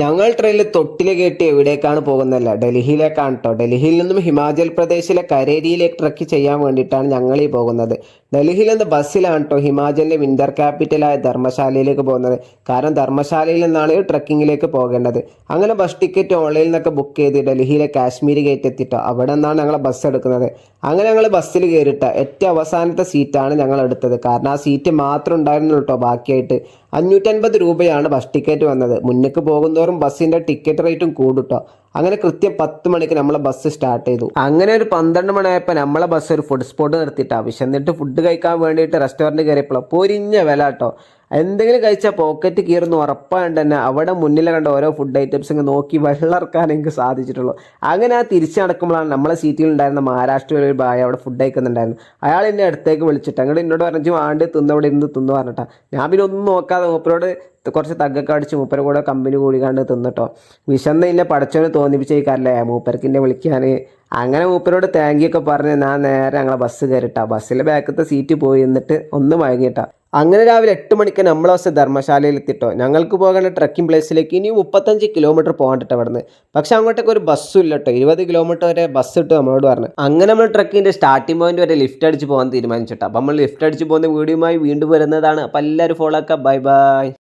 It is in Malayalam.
ഞങ്ങൾ ട്രെയിനിൽ തൊട്ടിൽ കെട്ടി എവിടേക്കാണ് പോകുന്നതല്ല. ഡൽഹിയിലേക്കാണ് കേട്ടോ ഡൽഹിയിൽ നിന്നും ഹിമാചൽ പ്രദേശിലെ കരേരിയിലേക്ക് ട്രക്ക് ചെയ്യാൻ വേണ്ടിയിട്ടാണ് ഞങ്ങൾ ഈ പോകുന്നത്. ഡൽഹിയിൽ നിന്ന് ബസ്സിലാണ് കേട്ടോ ഹിമാചലിലെ വിന്റർ ക്യാപിറ്റലായ ധർമ്മശാലയിലേക്ക് പോകുന്നത്. കാരണം ധർമ്മശാലയിൽ നിന്നാണ് ട്രക്കിങ്ങിലേക്ക് പോകേണ്ടത്. അങ്ങനെ ബസ് ടിക്കറ്റ് ഓൺലൈനിൽ നിന്നൊക്കെ ബുക്ക് ചെയ്ത് ഡൽഹിയിലെ കാശ്മീർ ഗേറ്റ് എത്തിട്ടോ. അവിടെ നിന്നാണ് ഞങ്ങൾ ബസ് എടുക്കുന്നത്. അങ്ങനെ ഞങ്ങൾ ബസ്സിൽ കയറിട്ട ഏറ്റവും അവസാനത്തെ സീറ്റാണ് ഞങ്ങൾ എടുത്തത്. കാരണം ആ സീറ്റ് മാത്രം ഉണ്ടായിരുന്നു കേട്ടോ ബാക്കിയായിട്ട്. അഞ്ഞൂറ്റൻപത് രൂപയാണ് ബസ് ടിക്കറ്റ് വന്നത്. മുന്നേക്ക് പോകുന്തോറും ബസ്സിന്റെ ടിക്കറ്റ് റേറ്റും കൂടുട്ടോ അങ്ങനെ കൃത്യം പത്ത് മണിക്ക് നമ്മളെ ബസ് സ്റ്റാർട്ട് ചെയ്തു. അങ്ങനെ ഒരു പന്ത്രണ്ട് മണിയായപ്പോൾ നമ്മളെ ബസ് ഒരു ഫുഡ് സ്പോട്ട് നിർത്തിയിട്ടാ. വിശന്നിട്ട് ഫുഡ് കഴിക്കാൻ വേണ്ടിയിട്ട് റെസ്റ്റോറന്റ് കയറിയപ്പോൾ പൊരിഞ്ഞ വില കേട്ടോ എന്തെങ്കിലും കഴിച്ചാൽ പോക്കറ്റ് കീറുന്നു. ഉറപ്പായിട്ട് തന്നെ അവിടെ മുന്നിലെ കണ്ട ഓരോ ഫുഡ് ഐറ്റംസ് ഇങ്ങനെ നോക്കി വെള്ളറക്കാൻ എനിക്ക് സാധിച്ചിട്ടുള്ളൂ. അങ്ങനെ ആ തിരിച്ചു നടക്കുമ്പോഴാണ് നമ്മളെ സീറ്റിൽ ഉണ്ടായിരുന്ന മഹാരാഷ്ട്രയിലെ ഒരു ബായ അവിടെ ഫുഡ് കഴിക്കുന്നുണ്ടായിരുന്നു അയാൾ എന്നെ അടുത്തേക്ക് വിളിച്ചിട്ട് അങ്ങോട്ട് എന്നോട് പറഞ്ഞു ആണ്ട് തിന്നവിടെ ഇരുന്ന് തിന്നു പറഞ്ഞിട്ടാണ് ഞാൻ പിന്നെ ഒന്നും നോക്കാതെ മൂപ്പരോട് കുറച്ച് തഗ്ഗൊക്കെ അടിച്ച് മൂപ്പര കൂടെ കമ്പനി കൂടി കണ്ട് തിന്നിട്ടോ. വിശന്നില്ല തോന്നിപ്പിച്ചേക്കാരല്ലേ മൂപ്പർക്ക് എന്നെ വിളിക്കാൻ അങ്ങനെ മൂപ്പരോട് താങ്ക് യു ഒക്കെ പറഞ്ഞ് ഞാൻ നേരെ ഞങ്ങളെ ബസ് കയറിട്ടാ. ബസ്സിലെ ബാക്കത്തെ സീറ്റ് പോയി എന്നിട്ട് ഒന്ന് മയങ്ങിയിട്ടാ അങ്ങനെ രാവിലെ എട്ട് മണിക്ക് നമ്മളെ ബസ് ധർമ്മശാലയിൽ എത്തിട്ടോ ഞങ്ങൾക്ക് പോകേണ്ട ട്രക്കിംഗ് പ്ലേസിലേക്ക് ഇനി മുപ്പത്തഞ്ച് കിലോമീറ്റർ പോകാണ്ടിട്ട് അവിടുന്ന് പക്ഷെ അങ്ങോട്ടേക്ക് ഒരു ബസ്സും ഇല്ല കേട്ടോ ഇരുപത് കിലോമീറ്റർ വരെ ബസ് ഇട്ടു നമ്മളോട് പറഞ്ഞു. അങ്ങനെ നമ്മൾ ട്രക്കിന്റെ സ്റ്റാർട്ടിംഗ് പോയിന്റ് വരെ ലിഫ്റ്റ് അടിച്ച് പോകാൻ തീരുമാനിച്ചിട്ടോ. അപ്പം നമ്മൾ ലിഫ്റ്റ് അടിച്ച് പോകുന്ന വീഡിയോയുമായി വീണ്ടും വരുന്നതാണ്. അപ്പം എല്ലാവരും ഫോളോ ആക്കുക ബൈ ബൈ